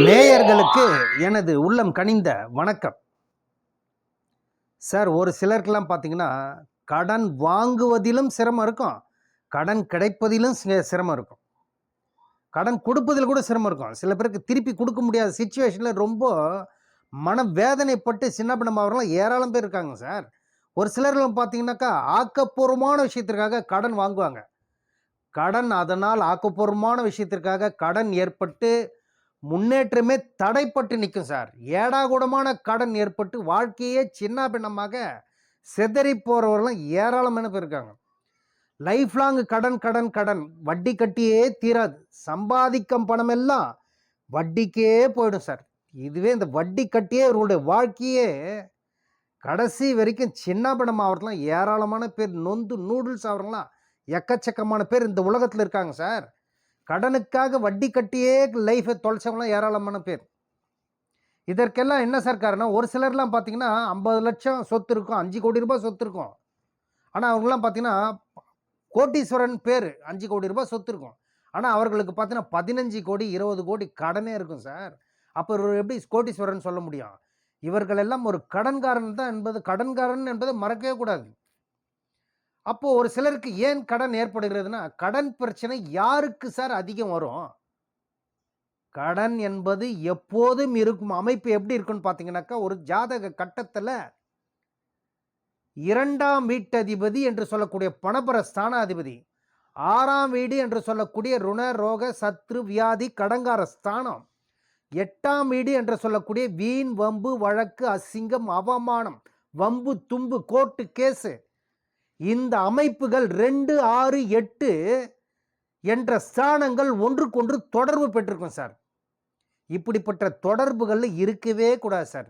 நேயர்களுக்கு எனது உள்ளம் கனிந்த வணக்கம். சார் ஒரு சிலருக்கெல்லாம் பார்த்தீங்கன்னா கடன் வாங்குவதிலும் சிரமம் இருக்கும். கடன் கிடைப்பதிலும் சிரமம் இருக்கும். கடன் கொடுப்பதில் கூட சிரமம் இருக்கும். சில பேருக்கு திருப்பி கொடுக்க முடியாத சுச்சுவேஷனில் ரொம்ப மன வேதனைப்பட்டு சின்ன பின்னமாகலாம் ஏராளம் பேர் இருக்காங்க சார். ஒரு சிலர்லாம் பார்த்தீங்கன்னாக்கா ஆக்கப்பூர்வமான விஷயத்திற்காக கடன் வாங்குவாங்க. கடன் அதனால் ஆக்கப்பூர்வமான விஷயத்திற்காக கடன் ஏற்பட்டு முன்னேற்றமே தடைப்பட்டு நிற்கும் சார். ஏடாகூடமான கடன் ஏற்பட்டு வாழ்க்கையே சின்ன பின்னமாக சிதறி போகிறவர்களும் ஏராளமான பேர் இருக்காங்க. லைஃப் லாங் கடன் கடன் கடன். வட்டி கட்டியே தீராது. சம்பாதிக்கும் பணம் எல்லாம் வட்டிக்கே போயிடும் சார். இதுவே இந்த வட்டி கட்டியே இவர்களுடைய வாழ்க்கையே கடைசி வரைக்கும் சின்ன பணம் ஆகிறதுலாம் ஏராளமான பேர் நொந்து நூடுல்ஸ் ஆகிறவங்களாம் எக்கச்சக்கமான பேர் இந்த உலகத்தில் இருக்காங்க சார். கடனுக்காக வட்டி கட்டியே லைஃபை தொலைச்சவங்களாம் ஏராளமான பேர். இதற்கெல்லாம் என்ன சார் காரணம்? ஒரு சிலர்லாம் பார்த்தீங்கன்னா ஐம்பது லட்சம் சொத்து இருக்கும் அஞ்சு கோடி ரூபாய் சொத்து இருக்கும். ஆனால் அவங்களாம் பார்த்தீங்கன்னா கோட்டீஸ்வரன் பேர் அஞ்சு கோடி ரூபாய் சொத்து இருக்கும். ஆனால் அவர்களுக்கு பார்த்தீங்கன்னா பதினஞ்சு கோடி இருபது கோடி கடனே இருக்கும் சார் அப்போ இவர் எப்படி கோட்டீஸ்வரன் சொல்ல முடியும்? இவர்கள் எல்லாம் ஒரு கடன்காரன் தான் என்பது கடன்காரன் என்பதை மறக்கவே கூடாது. அப்போது ஒரு சிலருக்கு ஏன் கடன் ஏற்படுகிறதுனா கடன் பிரச்சனை யாருக்கு சார் அதிகம் வரும்? கடன் என்பது எப்போதும் இருக்கும். அமைப்பு எப்படி இருக்குன்னு பார்த்தீங்கன்னாக்கா ஒரு ஜாதக கட்டத்தில் இரண்டாம் வீட்டதிபதி என்று சொல்லக்கூடிய பணபர ஸ்தானாதிபதி ஆறாம் வீடு என்று சொல்லக்கூடிய ருண ரோக சத்ரு வியாதி கடங்கார ஸ்தானம் எட்டாம் வீடு என்று சொல்லக்கூடிய வீண் வம்பு வழக்கு அசிங்கம் அவமானம் வம்பு தும்பு கோர்ட்டு கேஸு இந்த அமைப்புகள் ரெண்டு ஆறு எட்டு என்ற ஸ்தானங்கள் ஒன்றுக்கொன்று தொடர்பு பெற்றிருக்கும் சார். இப்படிப்பட்ட தொடர்புகள் இருக்கவே கூடாது சார்.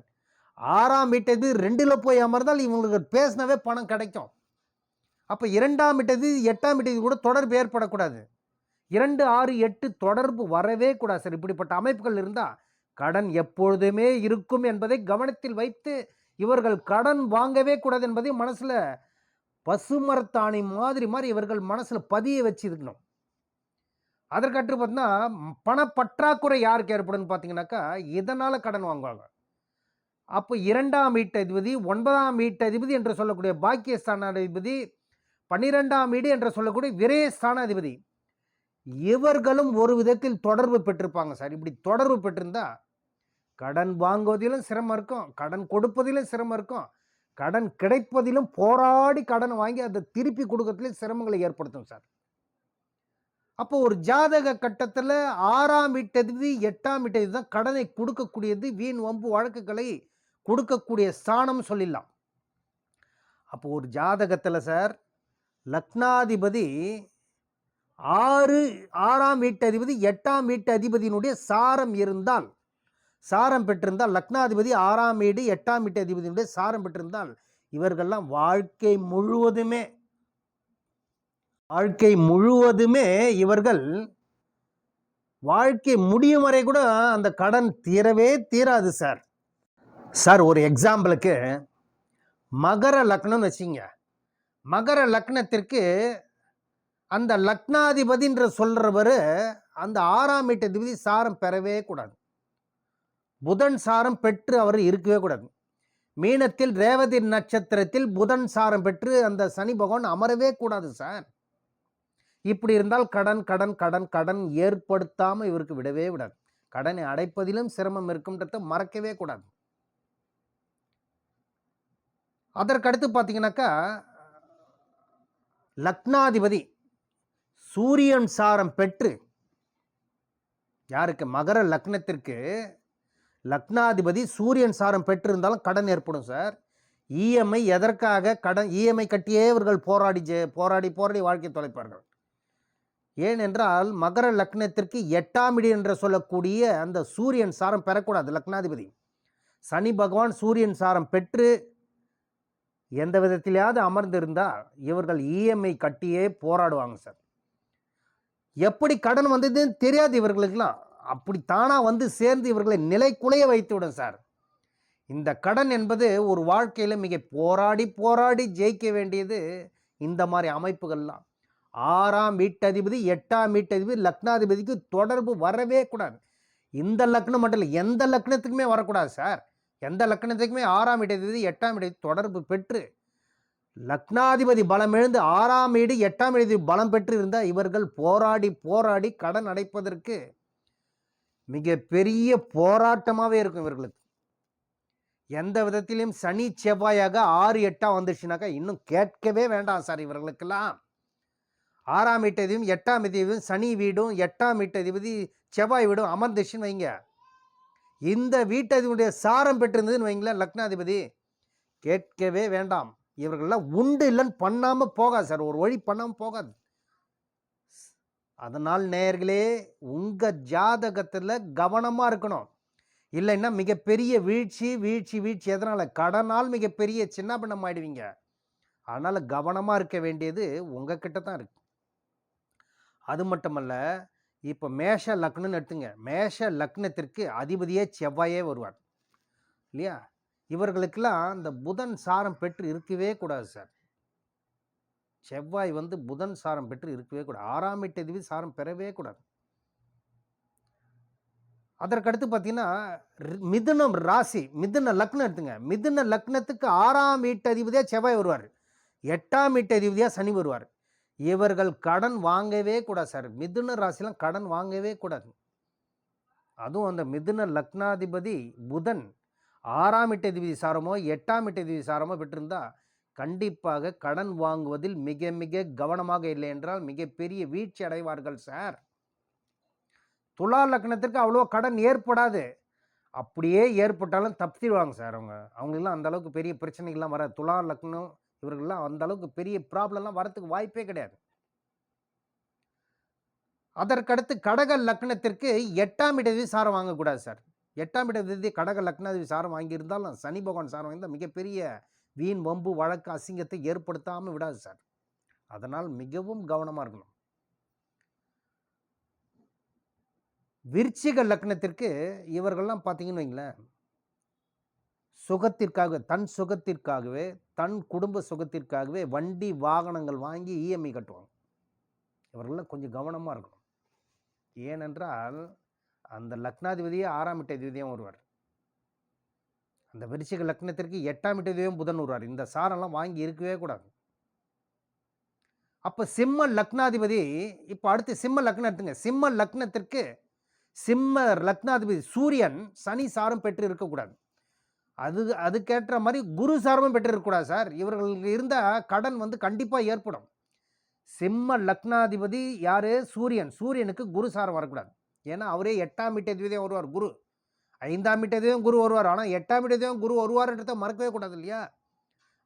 ஆறாம் இட்டது ரெண்டில் போய் அமர்ந்தால் இவங்களுக்கு பேசினவே பணம் கிடைக்கும். அப்போ இரண்டாம் இட்டது எட்டாம் இட்டது கூட தொடர்பு ஏற்படக்கூடாது. இரண்டு ஆறு எட்டு தொடர்பு வரவே கூடாது சார். இப்படிப்பட்ட அமைப்புகள் இருந்தால் கடன் எப்பொழுதுமே இருக்கும் என்பதை கவனத்தில் வைத்து இவர்கள் கடன் வாங்கவே கூடாது என்பதை மனசில் பசுமரத்தாணி மாதிரி மாதிரி இவர்கள் மனசில் பதிய வச்சிருக்கணும். அதற்கடுத்து பார்த்தீங்கன்னா பணப்பற்றாக்குறை யாருக்கு ஏற்படும்னு பார்த்தீங்கன்னாக்கா இதனால் கடன் வாங்குவாங்க? அப்போ இரண்டாம் வீட்டதிபதி ஒன்பதாம் வீட்டதிபதி என்று சொல்லக்கூடிய பாக்கியஸ்தானாதிபதி பன்னிரெண்டாம் வீடு என்று சொல்லக்கூடிய விரயஸ்தானாதிபதி இவர்களும் ஒரு விதத்தில் தொடர்பு பெற்றிருப்பாங்க சார். இப்படி தொடர்பு பெற்றிருந்தா கடன் வாங்குவதிலும் சிரமம் இருக்கும் கடன் கொடுப்பதிலும் சிரமம் இருக்கும் கடன் கிடைப்பதிலும் போராடி கடன் வாங்கி அதை திருப்பி கொடுக்கறதுலேயும் சிரமங்களை ஏற்படுத்தும் சார். அப்போ ஒரு ஜாதக கட்டத்தில் ஆறாம் வீட்டதிபதி எட்டாம் வீட்டதிபதி தான் கடனை கொடுக்கக்கூடியது வீண் வம்பு வழக்குகளை கொடுக்கக்கூடிய ஸ்தானம் சொல்லிடலாம். அப்போ ஒரு ஜாதகத்தில் சார் லக்னாதிபதி ஆறு ஆறாம் வீட்டு அதிபதி எட்டாம் வீட்டு அதிபதியினுடைய சாரம் இருந்தால் சாரம் பெற்றிருந்தால் லக்னாதிபதி ஆறாம் வீடு எட்டாம் வீட்டு அதிபதியினுடைய சாரம் பெற்றிருந்தால் இவர்கள்லாம் வாழ்க்கை முழுவதுமே வாழ்க்கை முழுவதுமே இவர்கள் வாழ்க்கை முடியும் வரை கூட அந்த கடன் தீரவே தீராது சார். சார் ஒரு எக்ஸாம்பிளுக்கு மகர லக்னம்னு வச்சிங்க. மகர லக்னத்திற்கு அந்த லக்னாதிபதின்ற சொல்கிறவர் அந்த ஆறாம் வீட்டு அதிபதி சாரம் பெறவே கூடாது. புதன் சாரம் பெற்று அவர் இருக்கவே கூடாது. மீனத்தில் ரேவதி நட்சத்திரத்தில் புதன் சாரம் பெற்று அந்த சனி பகவான் அமரவே கூடாது சார். இப்படி இருந்தால் கடன் கடன் கடன் கடன் ஏற்படுத்தாமல் இவருக்கு விடவே விடாது. கடனை அடைப்பதிலும் சிரமம் இருக்கும்ன்றத மறக்கவே கூடாது. அதற்கடுத்து பார்த்தீங்கன்னாக்கா லக்னாதிபதி சூரியன் சாரம் பெற்று யாருக்கு? மகர லக்னத்திற்கு லக்னாதிபதி சூரியன் சாரம் பெற்றிருந்தாலும் கடன் ஏற்படும் சார். இஎம்ஐ எதற்காக கடன் இஎம்ஐ கட்டியே இவர்கள் போராடி போராடி போராடி வாழ்க்கை தொலைப்பார்கள். ஏனென்றால் மகர லக்னத்திற்கு எட்டாம் இடி என்று சொல்லக்கூடிய அந்த சூரியன் சாரம் பெறக்கூடாது லக்னாதிபதி. சனி பகவான் சூரியன் சாரம் பெற்று எந்த விதத்திலேயாவது அமர்ந்திருந்தால் இவர்கள் இஎம்ஐ கட்டியே போராடுவாங்க சார். எப்படி கடன் வந்ததுன்னு தெரியாது இவர்களுக்கெல்லாம். அப்படி தானாக வந்து சேர்ந்து இவர்களை நிலைக்குலைய வைத்துவிடும் சார். இந்த கடன் என்பது ஒரு வாழ்க்கையில் மிக போராடி போராடி ஜெயிக்க வேண்டியது இந்த மாதிரி அமைப்புகள்லாம். ஆறாம் வீட்டதிபதி எட்டாம் வீட்டதிபதி லக்னாதிபதிக்கு தொடர்பு வரவே கூடாது. இந்த லக்னம் மட்டும் இல்லை எந்த லக்னத்துக்குமே வரக்கூடாது சார். எந்த லக்னத்துக்குமே ஆறாம் வீட்டதிபதி எட்டாம் இடத்தை தொடர்பு பெற்று லக்னாதிபதி பலம் எழுந்து ஆறாம் வீடு எட்டாம் வீடு பலம் பெற்று இருந்தால் இவர்கள் போராடி போராடி கடன் அடைப்பதற்கு மிக பெரிய போராட்டமாகவே இருக்கும் இவர்களுக்கு. எந்த விதத்திலையும் சனி செவ்வாயாக ஆறு எட்டாம் வந்துச்சுனாக்கா இன்னும் கேட்கவே வேண்டாம் சார் இவர்களுக்கெல்லாம். ஆறாம் வீட்டதிபதியும் எட்டாம் வீட்டதிபதியும் சனி வீடும் எட்டாம் வீட்டதிபதி செவ்வாய் வீடும் அமர்ந்துச்சுன்னு வைங்க. இந்த வீட்டதிபதியுடைய சாரம் பெற்றிருந்ததுன்னு வைங்களேன் லக்னாதிபதி. கேட்கவே வேண்டாம். இவர்கள்லாம் உண்டு இல்லைன்னு பண்ணாமல் போகாது சார். ஒரு வழி பண்ணாமல் போகாது. அதனால் நேயர்களே உங்கள் ஜாதகத்தில் கவனமாக இருக்கணும். இல்லைன்னா மிகப்பெரிய வீழ்ச்சி வீழ்ச்சி வீழ்ச்சி எதனால்? கடனால் மிகப்பெரிய சின்ன பின்னம் ஆயிடுவீங்க. அதனால் கவனமாக இருக்க வேண்டியது உங்ககிட்ட தான் இருக்கு. அது மட்டுமல்ல இப்போ மேஷ லக்னம்னு எடுத்துங்க. மேஷ லக்னத்திற்கு அதிபதியே செவ்வாயே வருவார். இல்லையா? இவர்களுக்கெல்லாம் இந்த புதன் சாரம் பெற்று இருக்கவே கூடாது சார். செவ்வாய் வந்து புதன் சாரம் பெற்று இருக்கவே கூடாது. ஆறாம் எட்டு அதிபதி சாரம் பெறவே கூடாது. அதற்கடுத்து பார்த்தீங்கன்னா மிதுனம் ராசி மிதுன லக்னம் எடுத்துங்க. மிதுன லக்னத்துக்கு ஆறாம் வீட்டு அதிபதியாக செவ்வாய் வருவார். எட்டாம் வீட்டு அதிபதியாக சனி வருவார். இவர்கள் கடன் வாங்கவே கூடாது சார். மிதுன ராசிலாம் கடன் வாங்கவே கூடாது. அதுவும் அந்த மிதுன லக்னாதிபதி புதன் ஆறாம் வீட்டு அதிபதி சாரமோ எட்டாம் வீட்டு அதிபதி சாரமோ பெற்றிருந்தால் கண்டிப்பாக கடன் வாங்குவதில் மிக மிக கவனமாக இல்லை என்றால் மிகப்பெரிய வீழ்ச்சி அடைவார்கள் சார். துலா லக்னத்திற்கு அவ்வளோ கடன் ஏற்படாது. அப்படியே ஏற்பட்டாலும் தப்பிடுவாங்க சார் அவங்க. அவங்களுக்குலாம் அந்த அளவுக்கு பெரிய பிரச்சனைகள்லாம் வராது. துலா லக்னம் இவர்கள்லாம் அந்த அளவுக்கு பெரிய ப்ராப்ளம்லாம் வரத்துக்கு வாய்ப்பே கிடையாது. அதற்கடுத்து கடக லக்னத்திற்கு எட்டாம் இடதி சாரம் வாங்கக்கூடாது சார். எட்டாம் இடதி கடக லக்னாதிபதி சாரம் வாங்கியிருந்தாலும் சனி பகவான் சாரம் வாங்கியிருந்தால் மிகப்பெரிய வீண் வம்பு வழக்கு அசிங்கத்தை ஏற்படுத்தாமல் விடாது சார். அதனால் மிகவும் கவனமாக இருக்கணும். விருச்சிக லக்னத்திற்கு இவர்கள்லாம் பார்த்தீங்கன்னு வைங்களேன். சுகத்திற்காக தன் சுகத்திற்காகவே தன் குடும்ப சுகத்திற்காகவே வண்டி வாகனங்கள் வாங்கி இஎம்ஐ கட்டுவாங்க. இவர்கள்லாம் கொஞ்சம் கவனமாக இருக்கணும். ஏனென்றால் அந்த லக்னாதிபதியே ஆறாம் இட்ட வருவார். அந்த விருச்சிக லக்னத்திற்கு எட்டாம் இட்ட புதன் வருவார். இந்த சாரெல்லாம் வாங்கி இருக்கவே கூடாது. அப்போ சிம்ம லக்னாதிபதி இப்போ அடுத்து சிம்ம லக்னம் எடுத்துங்க. சிம்ம லக்னத்திற்கு சிம்ம லக்னாதிபதி சூரியன் சனி சாரம் பெற்று இருக்கக்கூடாது அது அதுக்கேற்ற மாதிரி குரு சாரமும் பெற்று இருக்கக்கூடாது சார். இவர்களுக்கு இருந்த கடன் வந்து கண்டிப்பாக ஏற்படும். சிம்ம லக்னாதிபதி யார்? சூரியன். சூரியனுக்கு குரு சாரம் வரக்கூடாது. ஏன்னா அவரே எட்டாம் வீட்டதிபதியும் வருவார் குரு. ஐந்தாம் வீட்டதியும் குரு வருவார். ஆனால் எட்டாம் வீட்டதியும் குரு வருவார்ன்றதை மறக்கவே கூடாது இல்லையா?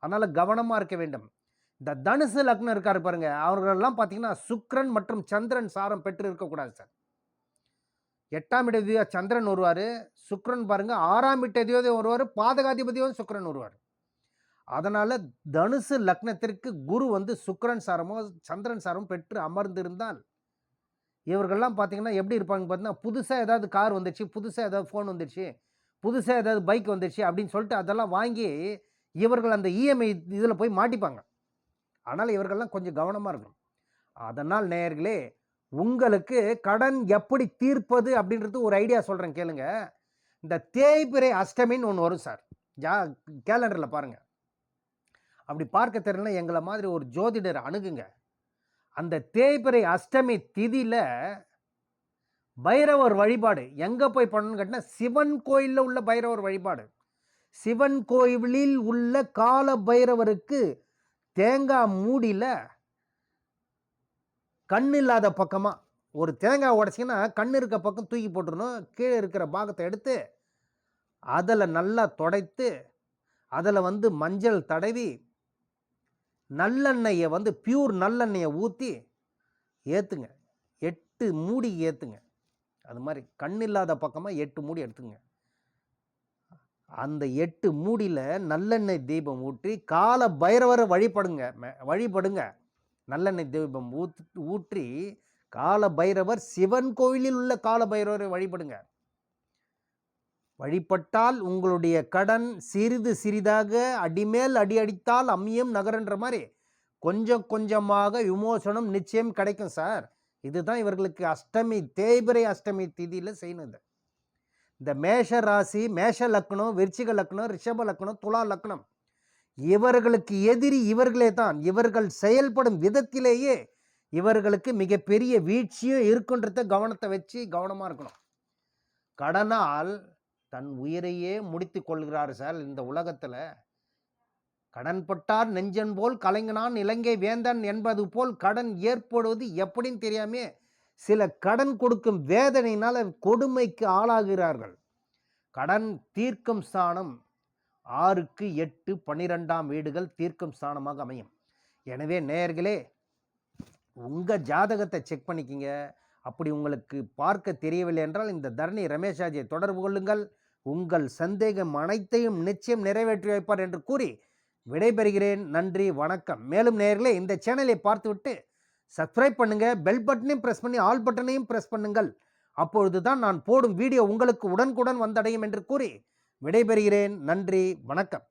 அதனால் கவனமாக இருக்க வேண்டும். இந்த தனுசு லக்னம் இருக்கார் பாருங்க. அவர்களெல்லாம் பார்த்தீங்கன்னா சுக்ரன் மற்றும் சந்திரன் சாரம் பெற்று இருக்கக்கூடாது சார். எட்டாம் இடதியா சந்திரன் வருவார். சுக்ரன் பாருங்கள் ஆறாம் இடதியோதயம் வருவார். பாதகாதிபதியும் சுக்ரன் வருவார். அதனால் தனுசு லக்னத்திற்கு குரு வந்து சுக்ரன் சாரமோ சந்திரன் சாரமோ பெற்று அமர்ந்திருந்தால் இவர்கள்லாம் பார்த்திங்கன்னா எப்படி இருப்பாங்க பார்த்தீங்கன்னா புதுசாக ஏதாவது கார் வந்துச்சு புதுசாக ஏதாவது ஃபோன் வந்துச்சு புதுசாக ஏதாவது பைக் வந்துச்சு அப்படின்னு சொல்லிட்டு அதெல்லாம் வாங்கி இவர்கள் அந்த இஎம்ஐ இதில் போய் மாட்டிப்பாங்க. ஆனால் இவர்கள்லாம் கொஞ்சம் கவனமாக இருக்கணும். அதனால் நேயர்களே உங்களுக்கு கடன் எப்படி தீர்ப்பது அப்படின்றது ஒரு ஐடியா சொல்கிறேன் கேளுங்க. இந்த தேய்பிறை அஷ்டமின்னு ஒன்று வரும் சார். ஜா கேலண்டரில் பாருங்கள் அப்படி பார்க்க தெரியலனா எங்களை மாதிரி ஒரு ஜோதிடர் அணுகுங்க. அந்த தேய்பிறை அஷ்டமி திதியில் பைரவர் வழிபாடு. எங்கே போய் பண்ணணும்னு கேட்டினா சிவன் கோயிலில் உள்ள பைரவர் வழிபாடு. சிவன் கோயிலில் உள்ள கால பைரவருக்கு தேங்காய் மூடியில் கண் இல்லாத பக்கமாக ஒரு தேங்காய் உடச்சிங்கன்னா கண் இருக்க பக்கம் தூக்கி போட்டுருணும் கீழே இருக்கிற பாகத்தை எடுத்து அதில் நல்லா துடைத்து அதில் வந்து மஞ்சள் தடவி நல்லெண்ணெயை வந்து பியூர் நல்லெண்ணெயை ஊற்றி ஏற்றுங்க எட்டு மூடி ஏற்றுங்க அது மாதிரி கண் இல்லாத பக்கமாக எட்டு மூடி எடுத்துங்க. அந்த எட்டு மூடியில் நல்லெண்ணெய் தீபம் ஊற்றி கால பைரவரை வழிபடுங்க. வழிபடுங்க. நல்லெண்ணெய் தீபம் ஊத் ஊற்றி கால பைரவர் சிவன் கோயிலில் உள்ள கால பைரவரை வழிபடுங்க. வழிபட்டால் உங்களுடைய கடன் சிறிது சிறிதாக அடிமேல் அடி அடித்தால் அம்மியம் நகரன்ற மாதிரி கொஞ்சம் கொஞ்சமாக விமோசனம் நிச்சயம் கிடைக்கும் சார். இதுதான் இவர்களுக்கு அஷ்டமி தேய்பிரை அஷ்டமி திதியில் செய்யணும் இந்த மேஷ ராசி மேஷ லக்னம் விருச்சிக லக்னம் ரிஷப லக்னம் துலா லக்னம் இவர்களுக்கு எதிரி இவர்களே தான். இவர்கள் செயல்படும் விதத்திலேயே இவர்களுக்கு மிகப்பெரிய வீழ்ச்சியும் இருக்குன்றத கவனத்தை வச்சு கவனமாக இருக்கணும். கடனால் தன் உயிரையே முடித்து கொள்கிறார் சார் இந்த உலகத்தில். கடன்பட்டார் நெஞ்சன் போல் கலைஞனான் இலங்கை வேந்தன் என்பது போல் கடன் ஏற்படுவது எப்படின்னு தெரியாமே சில கடன் கொடுக்கும் வேதனையினால் கொடுமைக்கு ஆளாகிறார்கள். கடன் தீர்க்கும் ஸ்தானம் ஆறுக்கு எட்டு பன்னிரெண்டாம் வீடுகள் தீர்க்கும் ஸ்தானமாக அமையும். எனவே நேயர்களே உங்கள் ஜாதகத்தை செக் பண்ணிக்கிங்க. அப்படி உங்களுக்கு பார்க்க தெரியவில்லை என்றால் இந்த தரணி ரமேஷாஜியை தொடர்பு கொள்ளுங்கள். உங்கள் சந்தேகம் அனைத்தையும் நிச்சயம் நிறைவேற்றி வைப்பார் என்று கூறி விடைபெறுகிறேன். நன்றி வணக்கம். மேலும் நேரில் இந்த சேனலை பார்த்துவிட்டு சப்ஸ்கிரைப் பண்ணுங்கள் பெல் பட்டனையும் ப்ரெஸ் பண்ணி ஆல் பட்டனையும் ப்ரெஸ் பண்ணுங்கள். அப்பொழுது தான் நான் போடும் வீடியோ உங்களுக்கு உடனுக்குடன் வந்தடையும் என்று கூறி விடைபெறுகிறேன். நன்றி வணக்கம்.